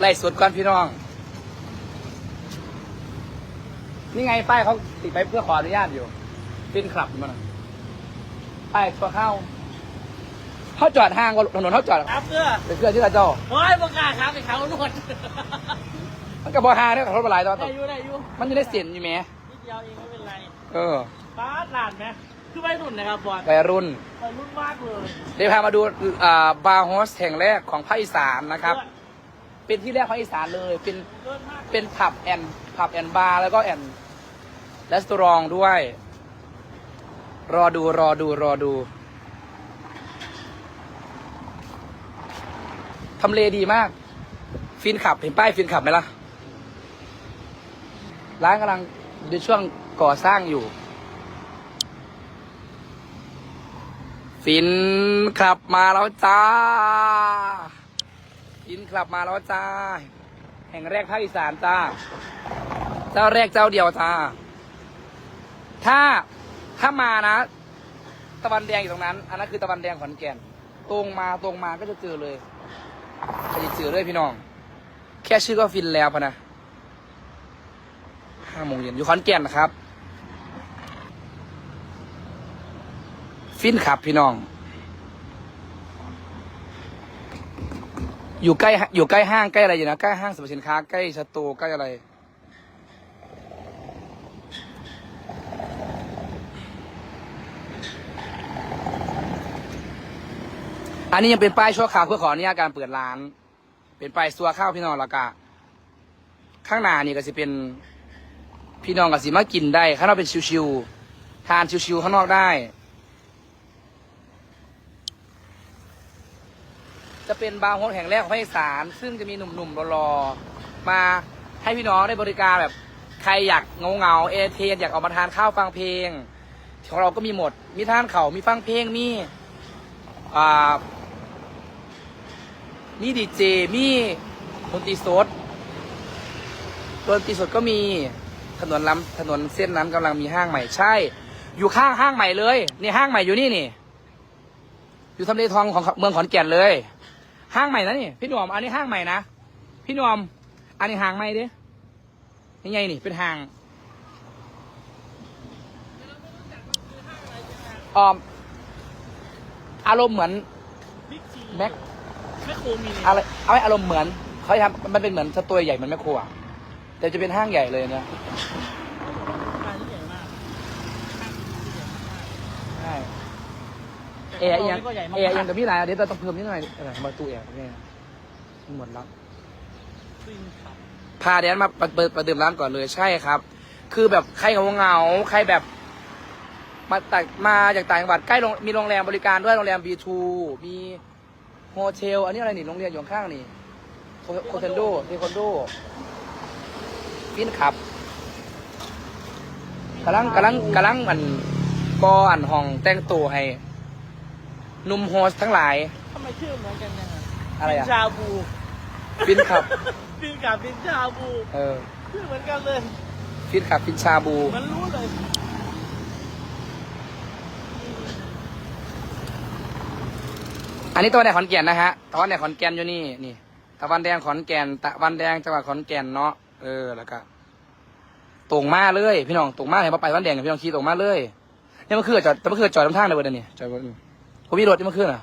ไล่สดก่อนพี่น้อง นี่ไงป้ายเขาติดไปเพื่อขออนุญาตอยู่ฟินคลับอยู่มันน่ะป้ายตัวเข้าเขาจอดห้างก็ถนนเขาจอดครับเพื่อเป็นเพื่อนที่เราเจ้าโอ้ยประกล้าศครับไปเขาหนวดมันกับบอฮาเนี่ยขับรถมาหลายตอนได้อยู่ได้อยู่มันอยู่ในเสียนอยู่แหมนิดเดียวเองไม่เป็นไร เออป้าดหลานไหม คือไม่รุ่นนะครับบอลวัยรุ่นวัยรุ่นมากเลยเดี๋ยวพามาดูอ่าบาร์โฮสแห่งแรกของภาคอีสานนะครับ เป็นที่แรกของภาคอีสานเลย เป็นเลิศมากเป็นผับแอนผับแอนบาร์แล้วก็แอนรีสตอรองด้วย รอดูรอดูรอดูทำเลดีมาก ฟินขับเห็นป้ายฟินขับไหมล่ะ ร้านกำลังในช่วงก่อสร้างอยู่ ฟินขับมาแล้วจ้า ฟินขับมาแล้วจ้า แห่งแรกภาคอีสานจ้า เจ้าแรกเจ้าเดียวจ้า ถ้าถ้ามานะ ตะวันแดงอยู่ตรงนั้น อันนั้นคือตะวันแดงขอนแก่น ตรงมาตรงมาก็จะเจอเลยจะเจอเลยพี่น้อง แค่ชื่อก็ฟินแล้วพะนะห้าโมงเย็นอยู่ขอนแก่นนะครับ ฟินขับพี่น้อง อยู่ใกล้อยู่ใกล้ห้างใกล้อะไรอยู่นะใกล้ห้างสรรพสินค้าใกล้สตูใกล้อะไร อันนี้ยังเป็นป้ายชั่วคราวเพื่อขออนุญาตการเปิดร้าน เป็นป้ายซัวข้าวพี่น้องละกะข้างหน้านี่ก็จะเป็นพี่น้องกับสิมากินได้ ข้างนอกเป็นชิวๆทานชิวๆข้างนอกได้ จะเป็นบาร์โฮสแห่งแรกของภาคอีสานซึ่งจะมีหนุ่มๆรอๆมาให้พี่น้องได้บริการแบบใครอยากเงาเงาเอเทนอยากออกมาทานข้าวฟังเพลงของเราก็มีหมด มีทานเขามีฟังเพลงมีอ่ามีดีเจมีดนตรีสดดนตรีสดก็มีถนนลำถนนเส้นนั้นกำลังมีห้างใหม่ใช่ อยู่ข้างห้างใหม่เลยนี่ห้างใหม่อยู่นี่นี่ อยู่ทำเลทองของเมืองขอนแก่นเลย ห้างใหม่นะนี่พี่หนวมอันนี้ห้างใหม่นะพี่หนวมอันนี้ห้างใหม่ดิยังไงนี่เป็นห้างออมอารมณ์เหมือนบิ๊กซีแม็กแม่โคมีเลยอะไรเอาไว้อารมณ์เหมือนเขาทำมันเป็นเหมือนสตัวใหญ่เหมือนแมคโครอะแต่จะเป็นห้างใหญ่เลยเนี่ยร้านที่ใหญ่มากใช่ แต่แอร์ยังก็ใหญ่มากแอร์ยังกับพี่หลายเดี๋ยวเราต้องเพิ่มนิดหน่อยเออประตูแอร์เนี่ยมันหมดแล้วฟินขับพาแดนมาเปิดเปิดประเดิมร้านก่อนเลยใช่ครับ คือแบบใครเหงาเหงาๆใครแบบมาจากมาจากต่างจังหวัดใกล้โรงมีโรงแรมบริการด้วยโรงแรม B2 มีโฮเทล อันนี้อะไรนี่โรงเรียนอยู่ข้างๆนี่โคโคเทนโดเทคอนโดฟินขับกำลังกำลังกำลังมันก่ออันห้องแต่งตัวให้ หนุ่มโฮสทั้งหลาย ทำไมชื่อเหมือนกันจังอะอะไรอะฟินชาบูฟินขับ ฟินกับฟินชาบู เออชื่อเหมือนกันเลย ฟินขับฟินชาบู มันรู้เลย อันนี้ตะวันแดงขอนแก่นนะฮะตะวันแดงขอนแก่นอยู่นี่นี่ตะวันแดงขอนแก่นตะวันแดงจังหวัดขอนแก่นเนาะเออแล้วก็ตรงมาเลย พี่น้องตรงมาเห็นว่าไปตะวันแดงกับพี่น้องขี่ตรงมาเลยเนี่ยเมื่อคืนจอดแต่เมื่อคืนจอดน้ำทางเลยเว้ยเดี๋ยวนี่จอดบน ผมมีรถจะมาขึ้นอะ